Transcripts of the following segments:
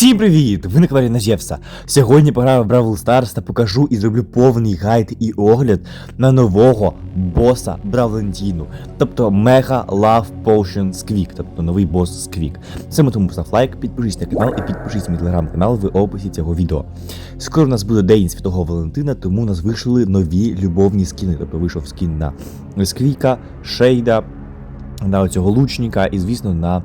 Всім привіт! Ви на каналі Назєвса. Сьогодні пограю в Бравл Старс та покажу і зроблю повний гайд і огляд на нового боса Бравлентіну. Тобто Mega Love Potion Squeak, тобто новий бос Squeak. Саме тому постав лайк, підпишись на канал і підпишись на мій телеграм-канал в описі цього відео. Скоро у нас буде День Святого Валентина, тому нас вийшли нові любовні скіни. Тобто вийшов скін на Сквіка, Шейда, на цього лучника і, звісно, на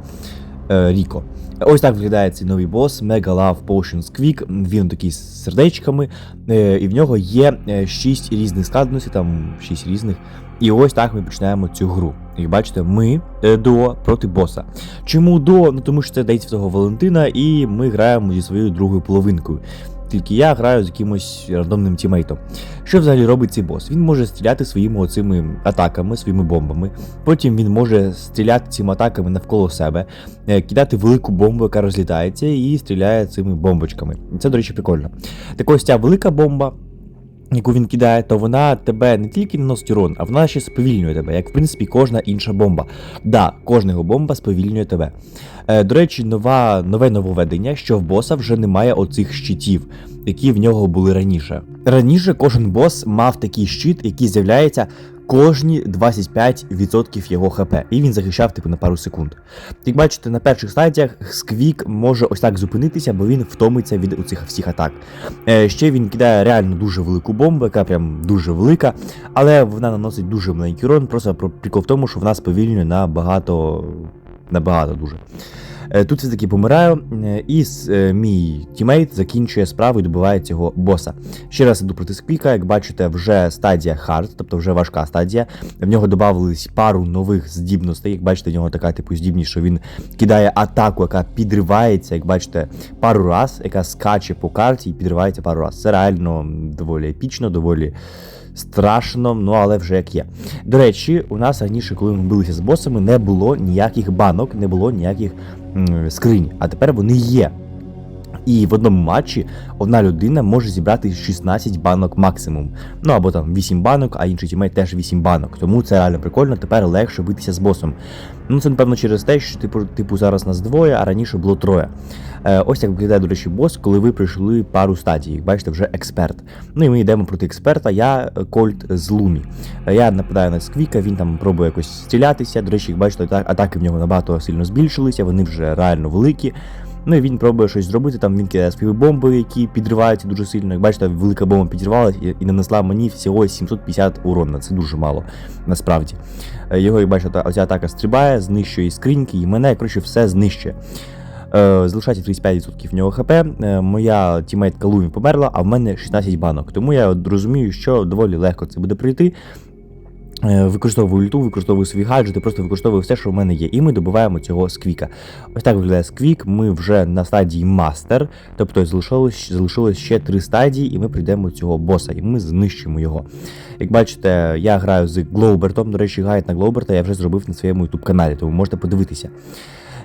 Ріко. Ось так виглядає цей новий бос Mega Love Potions Quick. Він такий з сердечками, е, і в нього є 6 різних складностей, там 6 різних. І ось так ми починаємо цю гру. Як бачите, ми е, дуо проти боса. Чому дуо? Ну тому що це дається того Валентина, і ми граємо зі своєю другою половинкою. Тільки я граю з якимось рандомним тімейтом. Що взагалі робить цей бос? Він може стріляти своїми оцими атаками, своїми бомбами. Потім він може стріляти цими атаками навколо себе, е, кидати велику бомбу, яка розлітається, і стріляє цими бомбочками. Це, до речі, прикольно. Так ось ця велика бомба. Яку він кидає, то вона тебе не тільки наносить урон, а вона ще сповільнює тебе, як в принципі кожна інша бомба. Да, кожна його бомба сповільнює тебе. Е, до речі, нова, нове нововведення, що в боса вже немає оцих щитів, які в нього були раніше. Раніше кожен бос мав такий щит, який з'являється кожні 25% його ХП, і він захищав типу на пару секунд. Як бачите, на перших стадіях Сквік може ось так зупинитися, бо він втомиться від цих всіх атак. Е, ще він кидає реально дуже велику бомбу, яка прям дуже велика, але вона наносить дуже маленький урон, просто про прикол в тому, що вона сповільнює на багато, набагато дуже. Е, Тут все-таки помираю, е, і е, мій тімейт закінчує справу і добиває цього боса. Ще раз іду проти Сквіка, як бачите, вже стадія хард, тобто вже важка стадія. В нього додавались пару нових здібностей. Як бачите, в нього така типу здібність, що він кидає атаку, яка підривається, як бачите, пару раз, яка скаче по карті і підривається пару раз. Це реально доволі епічно, доволі. Страшно, ну але вже як є. До речі, у нас раніше, коли ми билися з босами, не було ніяких банок, не було ніяких скринь, а тепер вони є. І в одному матчі одна людина може зібрати 16 банок максимум. Ну або там 8 банок, а інший тімейт теж 8 банок. Тому це реально прикольно, тепер легше битися з босом. Ну це напевно через те, що типу, типу зараз нас двоє, а раніше було троє. Е, ось як виглядає, до речі, бос, коли ви пройшли пару стадій. Бачите, вже експерт. Ну і ми йдемо проти експерта. Я е, Кольт з Лумі. Е, Я нападаю на Сквіка, він там пробує якось стрілятися. До речі, як бачите, атаки в нього набагато сильно збільшилися, вони вже реально великі. Ну і він пробує щось зробити, там він кидає свої бомби, які підриваються дуже сильно. Як бачите, велика бомба підірвалася і, нанесла мені всього 750 урона. Це дуже мало, насправді. Е, Його, як бачите, оця атака стрибає, знищує скриньки, і мене, коротше, все знищує. Е, Залишається 35% в нього ХП. Е, Моя тімейтка Лумі померла, а в мене 16 банок. Тому я розумію, що доволі легко це буде пройти. Е, Використовую ульту, використовую свій гаджети, просто використовую все, що в мене є. І ми добиваємо цього сквіка. Ось так виглядає сквік. Ми вже на стадії мастер, тобто залишилось, залишилось ще три стадії, і ми прийдемо цього боса, і ми знищимо його. Як бачите, я граю з Глоубертом. До речі, гайд на Глоуберта я вже зробив на своєму youtube каналі, тому можете подивитися.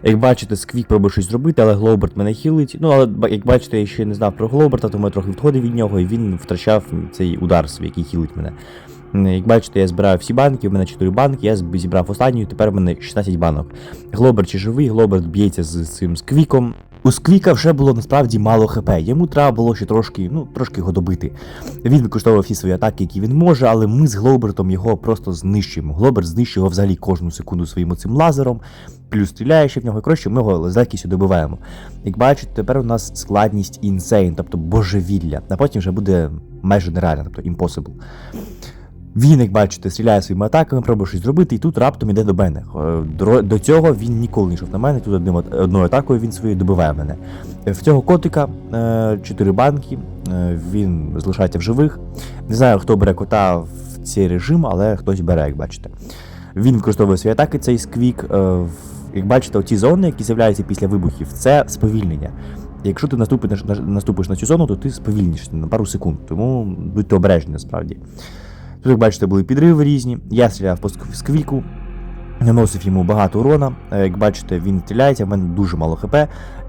Як бачите, Сквік пробує щось зробити, але Глоуберт мене хілить. Ну, але як бачите, я ще не знав про Глоуберта, тому я трохи відходив від нього, і він втрачав цей удар свій, який хілить мене. Як бачите, я збираю всі банки, в мене 4 банки, я зібрав останню, тепер в мене 16 банок. Глоберт чи живий, Глоберт б'ється з цим Сквіком. У Сквіка вже було насправді мало хп. Йому треба було ще трошки, ну, трошки його добити. Він використовував всі свої атаки, які він може, але ми з Глобертом його просто знищуємо. Глоберт знищує його взагалі кожну секунду своїм оцим лазером, плюс стріляє ще в нього. І коротше, ми його з легкістю добиваємо. Як бачите, тепер у нас складність інсейн, тобто божевілля. А потім вже буде майже нереально, тобто impossible. Він, як бачите, стріляє своїми атаками, пробує щось зробити, і тут раптом іде до мене. Е, До, цього він ніколи не йшов на мене, тут одним, одною атакою він своєю добиває мене. Е, В цього котика е, чотири банки, він залишається в живих. Не знаю, хто бере кота в цей режим, але хтось бере, як бачите. Він використовує свої атаки, цей сквік. Як бачите, оці зони, які з'являються після вибухів, це сповільнення. Якщо ти наступиш на, цю зону, то ти сповільнишся на пару секунд. Тому будьте обережні насправді. Тут, як бачите, були підриви різні. Я стріляв по ск- сквіку, наносив йому багато урона. Е, Як бачите, він стріляється, в мене дуже мало хп.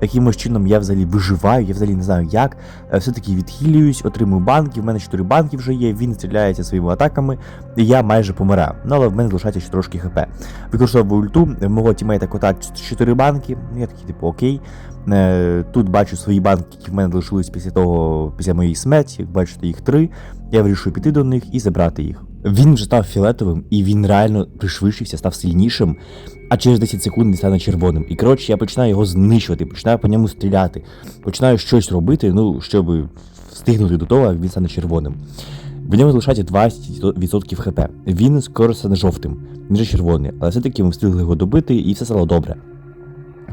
Якимось чином я взагалі виживаю, я взагалі не знаю як. Е, Все-таки відхилююсь, отримую банки, в мене 4 банки вже є, він стріляється своїми атаками, і я майже помираю. Ну але в мене залишається ще трошки хп. Використовую ульту, в мого тімейта кота 4 банки, я такий, типу, окей. Е, Тут бачу свої банки, які в мене залишились після того, після моєї смерті. Як бачите, їх три. Я вирішую піти до них і забрати їх. Він вже став фіолетовим, і він реально пришвидшився, став сильнішим. А через 10 секунд він стане червоним. І коротше, я починаю його знищувати, починаю по ньому стріляти, починаю щось робити, ну, щоб встигнути до того, як він стане червоним. В ньому залишається 20% хп. Він скоро стане жовтим, він же червоний, але все-таки ми встигли його добити і все стало добре.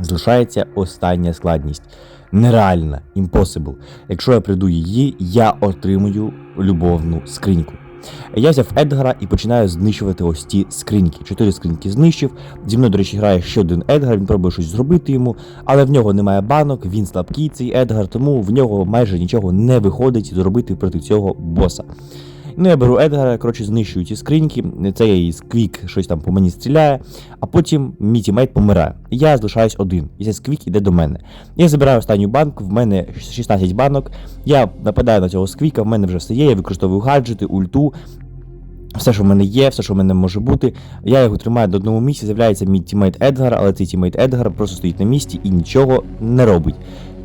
Залишається остання складність. Нереальна, impossible. Якщо я прийду її, я отримую любовну скриньку. Я взяв Едгара і починаю знищувати ось ті скриньки. Чотири скриньки знищив. Зі мною, до речі, грає ще один Едгар, він пробує щось зробити йому, але в нього немає банок, він слабкий, цей Едгар, тому в нього майже нічого не виходить зробити проти цього боса. Ну, я беру Едгара, коротше, знищую ці скриньки, цей сквік щось там по мені стріляє, а потім мій тімейт помирає. Я залишаюсь один, і цей сквік іде до мене. Я забираю останню банку, в мене 16 банок. Я нападаю на цього сквіка, в мене вже все є, я використовую гаджети, ульту. Все, що в мене є, все, що в мене може бути. Я його тримаю до одному місці, з'являється мій тімейт Едгар, але цей тімейт Едгар просто стоїть на місці і нічого не робить.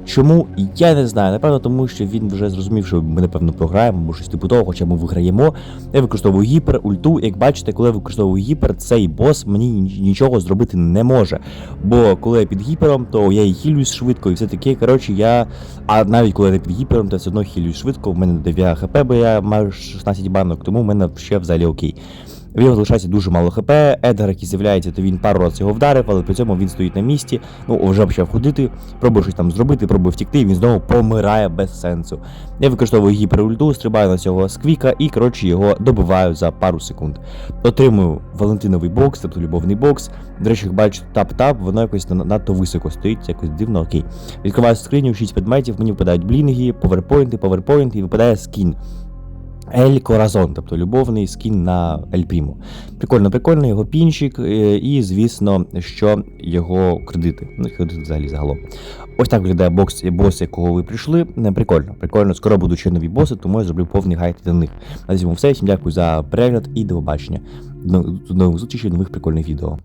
Чому? Я не знаю. Напевно, тому що він вже зрозумів, що ми напевно програємо, або щось типу того, хоча ми виграємо. Я використовую гіпер, ульту. Як бачите, коли я використовую гіпер, цей бос мені нічого зробити не може. Бо коли я під гіпером, то я і хілюсь швидко, і все таке. Коротше, я. А навіть коли я не під гіпером, то все одно хілюсь швидко. В мене 9 хп, бо я маю 16 банок, тому в мене ще взагалі окей. В нього залишається дуже мало хп. Едгар, який з'являється, то він пару разів його вдарив, але при цьому він стоїть на місці. Ну, вже почав ходити, пробує щось там зробити, пробує втікти, і він знову помирає без сенсу. Я використовую гіперульту, стрибаю на цього сквіка і, коротше, його добиваю за пару секунд. Отримую Валентиновий бокс, тобто любовний бокс. До речі, бачу, тап-тап, воно якось надто високо стоїть, якось дивно, окей. Відкриваю скриню, 6 предметів, мені випадають блінги, поверпойнти, поверпойнти, і випадає скін. Ель Коразон, тобто любовний скін на Ель Прімо. Прикольно, прикольно, його пінчик, е, і, звісно, що його кредити. Ну, кредити взагалі загалом. Ось так виглядає бокс бос, якого ви прийшли. Прикольно, прикольно. Скоро будуть ще нові боси, тому я зроблю повний гайд до них. На цьому все. Всім дякую за перегляд і до побачення. До нових зустрічей, нових прикольних відео.